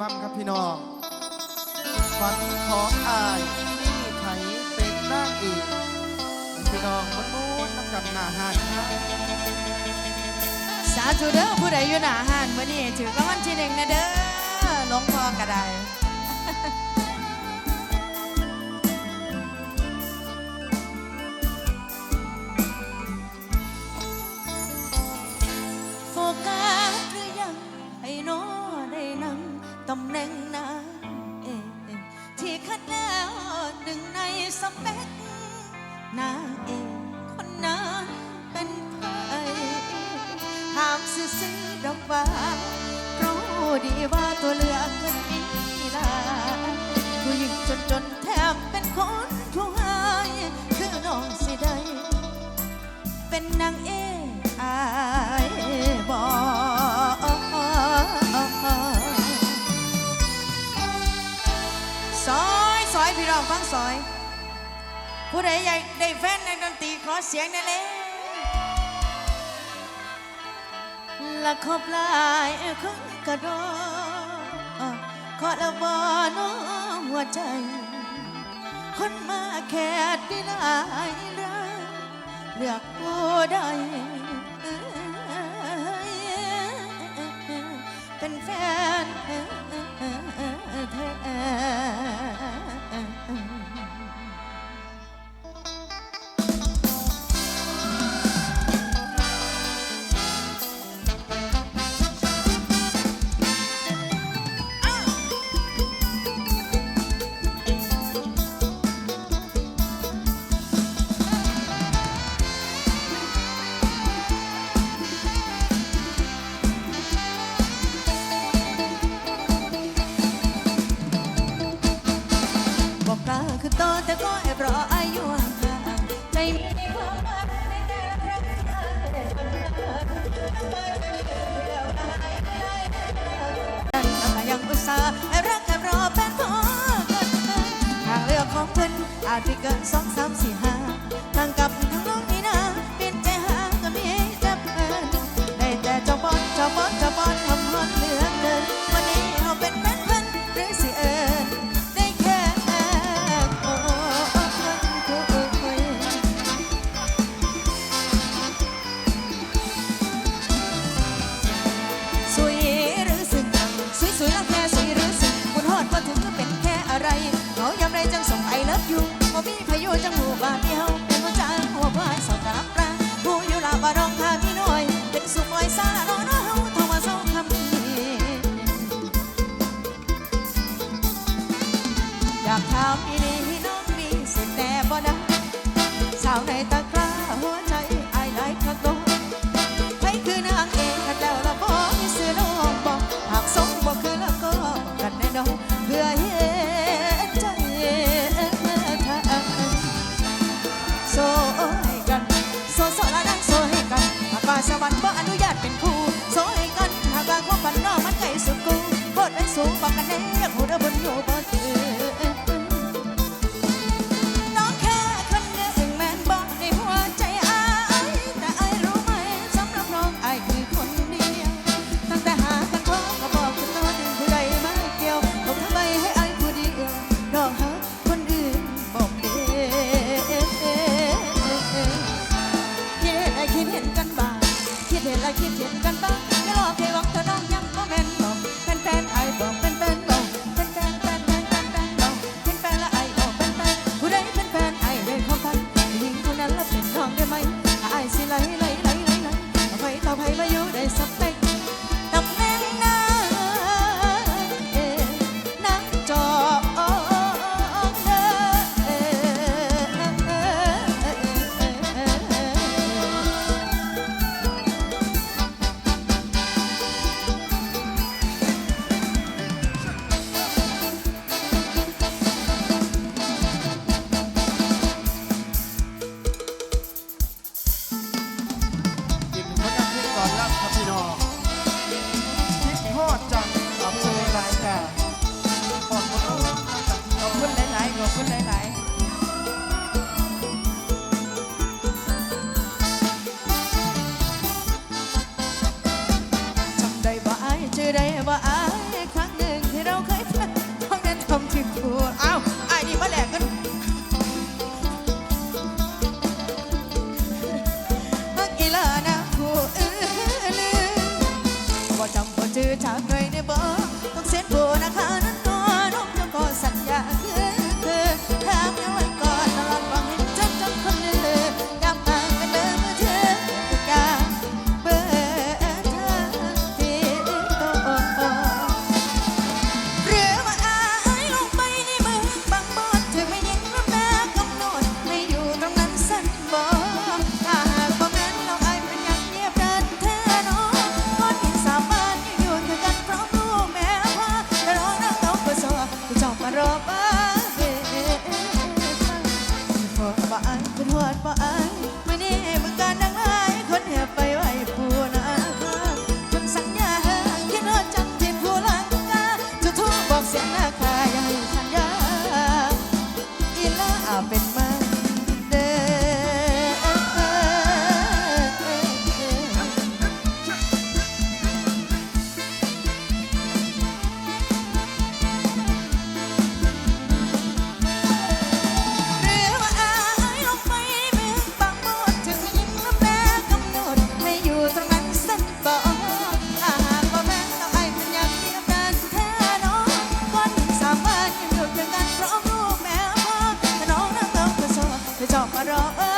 บัมครับพี่น้องฝันของอายที่ไขเป็นหน้าอีกพี่น้องมันมูนน้ำกับหน้าหันครับสาธุเด้อผู้ใดอยู่หน้าหันวันนี้ถือก็วันที่หนึ่งนะเด้อน้องพอกระได็นนางเอกอายบอซอยซอยพี่รองฟังซอย ผู้ใดใหญ่ได้แฟนในดนตรีขอเสียงได้เลยละคบลายคนกระโดดขอละบอน้องหัวใจ คนมาแคดพี่ลายเรื เลือกบ่ได้เป็นแฟนแท้ กล้คือโตแต่ก็แอบรออายุห่างไม่มีความหมายในแต่ละครั้งที่เธอยังอุตส่าห์แอบรักแอบรอแฟนพอกันทางเลือกของเพื่อนอาจจะเกินสองสามสี่ห้า never I จอกรอเออ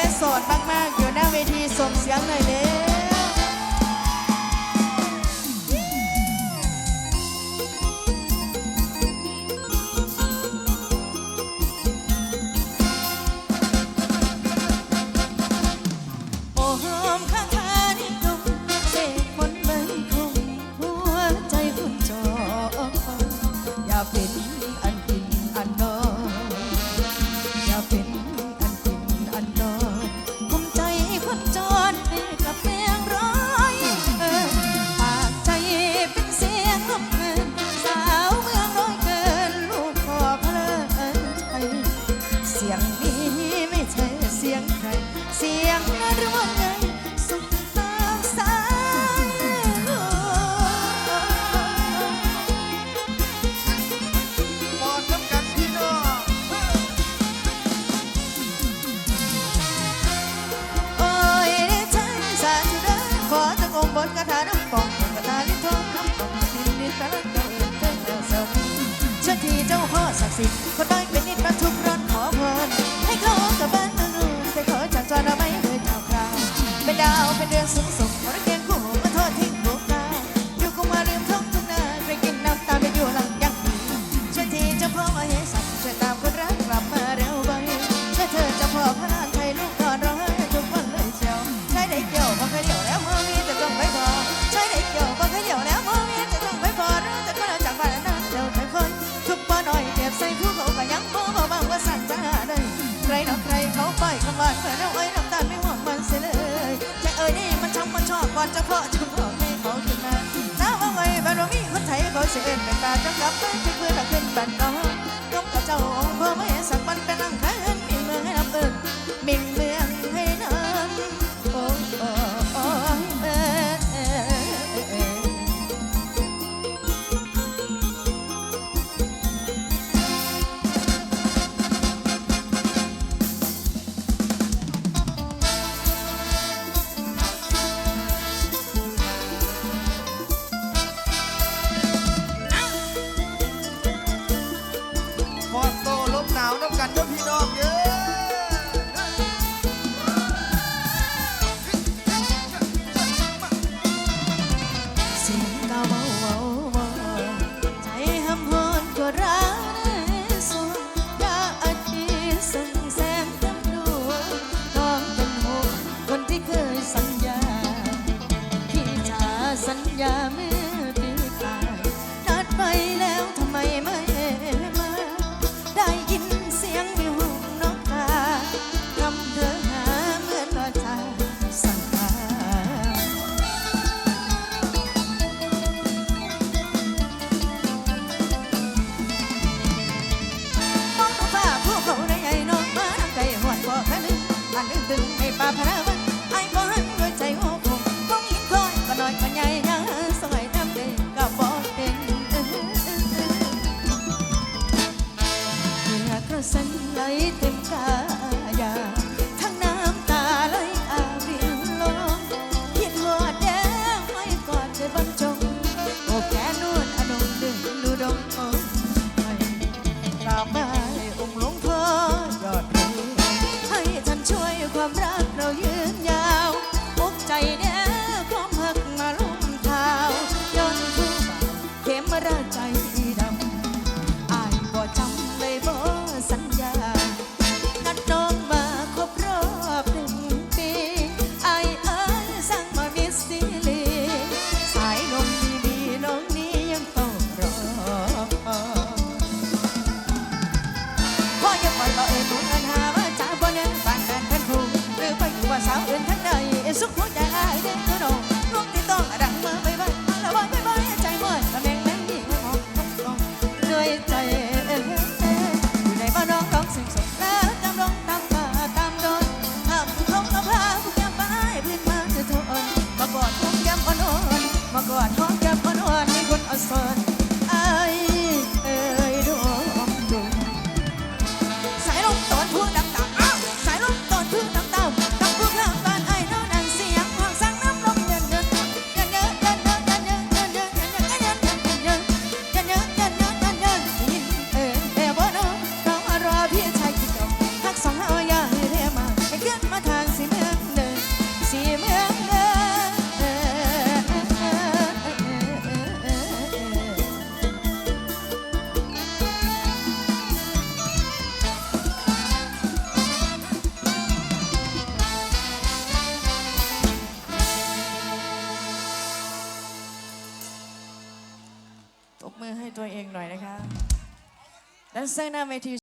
และโสดมากๆ อยู่หน้าเวทีส่งเสียงหน่อยเลย ขอจงองบนกระทาน้ำกองกระทาลิ้ทองำกองสินดินภันตะเอิญเต้นแล้วสนชนทีเจ้าพ่อศักดิ์สิทธิ์คนน้เป็นนิดรัทุกรอนขอพรให้เขากับบ้นเมืองแต่ขอจากจอเราไม่เยเท่าคราวเป็นดาวเป็นเดือนสูงส่ง เป็นตาจังรับไปถึงเพื่อขึ้นบันกองนกกระเจ้าองค์เพื่อไม่สัก and sang that way to you.